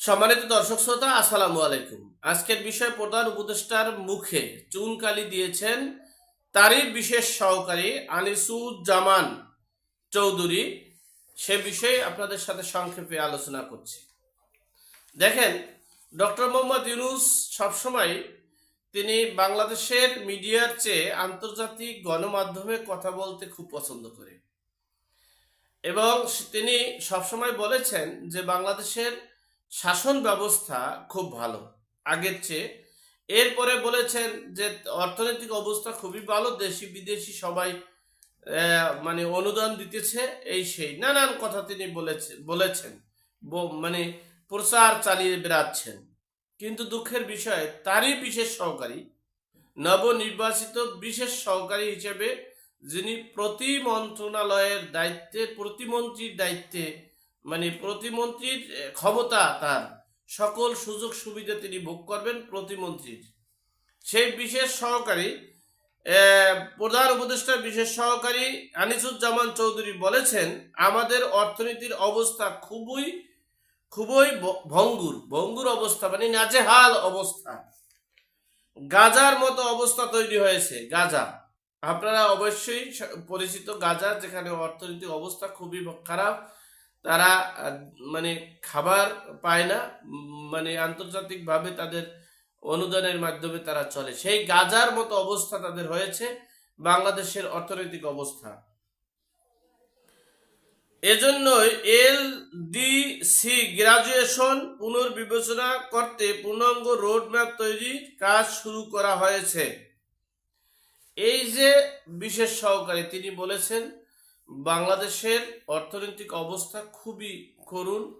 সম্মানিত দর্শক শ্রোতা, আসসালামু আলাইকুম। আজকের বিষয় প্রধান উপদেষ্টার মুখে চুনকালি দিয়েছেন তারই বিশেষ সহকারী আনিসুজ্জামান চৌধুরী। সে বিষয়ে আপনাদের সাথে সংক্ষেপে আলোচনা করছি। দেখেন, ডক্টর মোহাম্মদ ইউনুস সবসময় তিনি বাংলাদেশের মিডিয়ার চেয়ে আন্তর্জাতিক গণমাধ্যমে কথা বলতে খুব পছন্দ করে এবং তিনি সবসময় বলেছেন যে বাংলাদেশের শাসন ব্যবস্থা খুব ভালো। আগের চেয়ে। এরপরে বলেছেন যে অর্থনৈতিক অবস্থা খুবই ভালো, দেশি বিদেশি সবাই মানে অনুদান দিতেছে, এই সেই। নানান কথা তিনি বলেছে, বলেছেন। মানে প্রচার চালিয়ে বেড়াচ্ছেন। কিন্তু দুঃখের বিষয়, তারই বিশেষ সহকারী, নবনির্বাচিত বিশেষ সহকারী হিসেবে যিনি প্রতি মন্ত্রণালয়ের দায়িত্বে, প্রতিমন্ত্রীর দায়িত্বে মানে প্রতিমন্ত্রীর ক্ষমতা তার। সকল সুযোগ সুবিধা তিনি ভোগ করবেন প্রতিমন্ত্রীর। সেই বিশেষ সহকারী প্রধান উপদেষ্টা বিশেষ সহকারী আনিসুজ্জামান চৌধুরী বলেছেন, আমাদের অর্থনীতির অবস্থা খুবই খুবই ভঙ্গুর। ভঙ্গুর অবস্থা মানে নাজেহাল অবস্থা। গাজার মতো অবস্থা তৈরি হয়েছে, গাজা। আপনারা অবশ্যই পরিচিত গাজা যেখানে অর্থনৈতিক অবস্থা খুবই খারাপ। তারা মানে খাবার পায় না মানে আন্তর্জাতিকভাবে তাদের অনুদানের মাধ্যমে তারা চলে। সেই গাজার মতো অবস্থা তাদের হয়েছে, বাংলাদেশের অর্থনৈতিক অবস্থা। এজন্যই এল ডি সি গ্রাজুয়েশন পুনর্বিবেচনা করতে পূর্ণাঙ্গ রোডম্যাপ তৈরির কাজ শুরু করা হয়েছে। এই যে বিশেষ সহকারে তিনি বলেছেন বাংলাদেশের অর্থনৈতিক অবস্থা খুবই করুণ।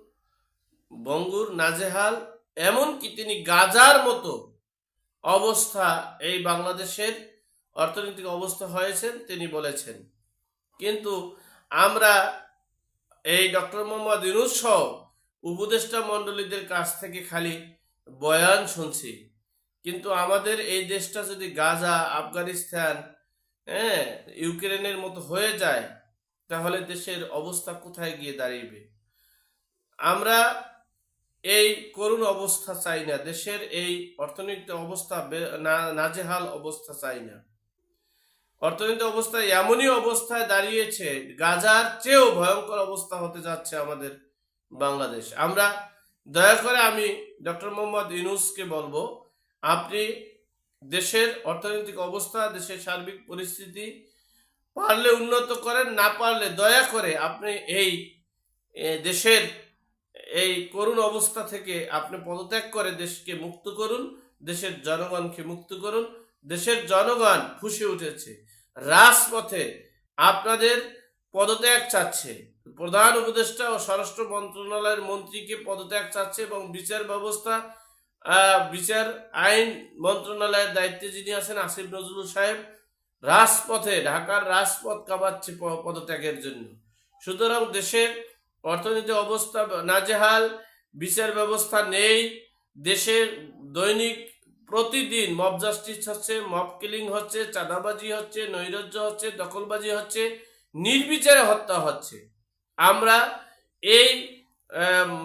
বঙ্গুর নাজেহাল, এমনকি তিনি গাজার মতো অবস্থা এই বাংলাদেশের অর্থনৈতিক অবস্থা হয়েছেন তিনি বলেছেন। কিন্তু আমরা এই ডক্টর মোহাম্মদ ইউনুস সহ উপদেষ্টা মণ্ডলীদের কাছ থেকে খালি বয়ান শুনছি। কিন্তু আমাদের এই দেশটা যদি গাজা, আফগানিস্তান হ্যাঁ ইউক্রেনের মতো হয়ে যায় তাহলে দেশের অবস্থা কোথায় গিয়ে দাঁড়িয়ে আমরা এই করুণ অবস্থা চাই না, দেশের এই অর্থনৈতিক অবস্থা নাজেহাল অবস্থা চাই না। অর্থনৈতিক অবস্থা এমনই অবস্থায় দাঁড়িয়েছে, গাজার চেয়েও ভয়ঙ্কর অবস্থা হতে যাচ্ছে আমাদের বাংলাদেশ। আমরা দয়া করে আমি ডক্টর মোহাম্মদ ইউনুসকে বলব, আপনি দেশের অর্থনৈতিক অবস্থা, দেশের সার্বিক পরিস্থিতি পারলে উন্নত করেন, না পারলে দয়া করে আপনি এই দেশের এই করুণ অবস্থা থেকে আপনি পদত্যাগ করে দেশকে মুক্ত করুন, দেশের জনগণকে মুক্ত করুন। দেশের জনগণ ফুসে উঠেছে। রাজপথে আপনাদের পদত্যাগ চাচ্ছে। প্রধান উপদেষ্টা ও স্বরাষ্ট্র মন্ত্রণালয়ের মন্ত্রীকে পদত্যাগ চাচ্ছে এবং বিচার ব্যবস্থা বিচার আইন মন্ত্রণালয়ের দায়িত্বে যিনি আছেন, আসিফ নজরুল সাহেব রাজপথে, ঢাকার রাজপথ কাঁপাচ্ছে পদত্যাগের জন্য। সুতরাং দেশের অর্থনৈতিক অবস্থা নাজেহাল, বিচার ব্যবস্থা নেই, দেশের দৈনিক প্রতিদিন মব জাস্টিস হচ্ছে, মব কিলিং হচ্ছে, চাঁদাবাজি হচ্ছে, নৈরাজ্য হচ্ছে, দখলবাজি হচ্ছে, নির্বিচারে হত্যা হচ্ছে। আমরা এই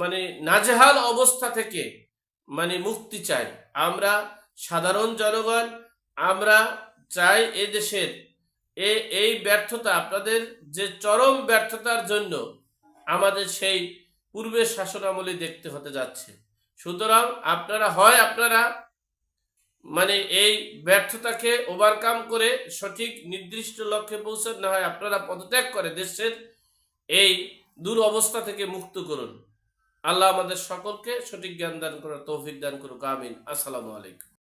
মানে নাজেহাল অবস্থা থেকে মানে মুক্তি চাই। আমরা সাধারণ জনগণ, আমরা চাই এ দেশের। এ, এই ব্যর্থতা আপনাদের, যে চরম ব্যর্থতার জন্য আমাদের সেই পূর্বের শাসনামলে দেখতে হতে যাচ্ছে। সুতরাং আপনারা হয় আপনারা মানে এই ব্যর্থতাকে ওভারকাম করে সঠিক নির্দিষ্ট লক্ষ্যে পৌঁছান, না হয় আপনারা পদত্যাগ করে দেশের এই দূর অবস্থা থেকে মুক্ত করুন। আল্লাহ আমাদের সকলকে সঠিক জ্ঞান দান করার তৌফিক দান করুক, আমিন। আসসালামু আলাইকুম।